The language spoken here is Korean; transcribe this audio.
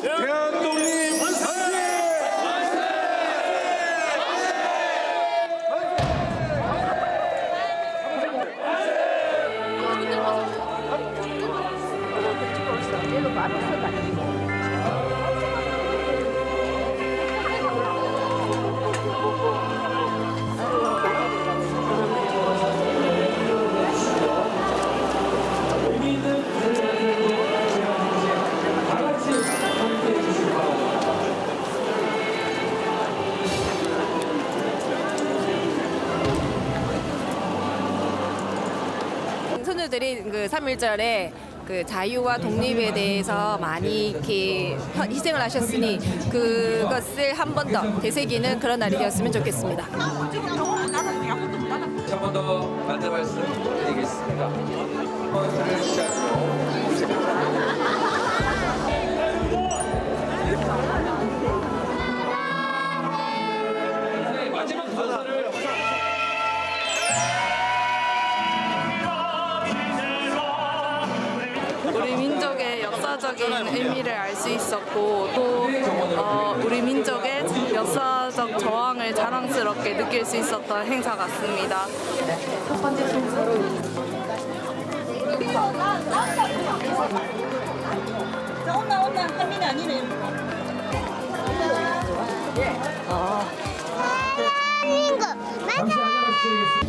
대한독립 완세! 완세! 완세! 완세! 완세! 선수들이 그 3.1절에 그 자유와 독립에 대해서 많이 이렇게 허- 희생을 하셨으니 그것을 한 번 더 되새기는 그런 날이 되었으면 좋겠습니다. 한 번더 안내 말씀 드리겠습니다. 역사적인 의미를 알 수 있었고 또 어, 우리 민족의 역사적 저항을 자랑스럽게 느낄 수 있었던 행사 같습니다. 첫 번째 순서로 온나 온나 한민이 아니네. 아. 한민국 맞아.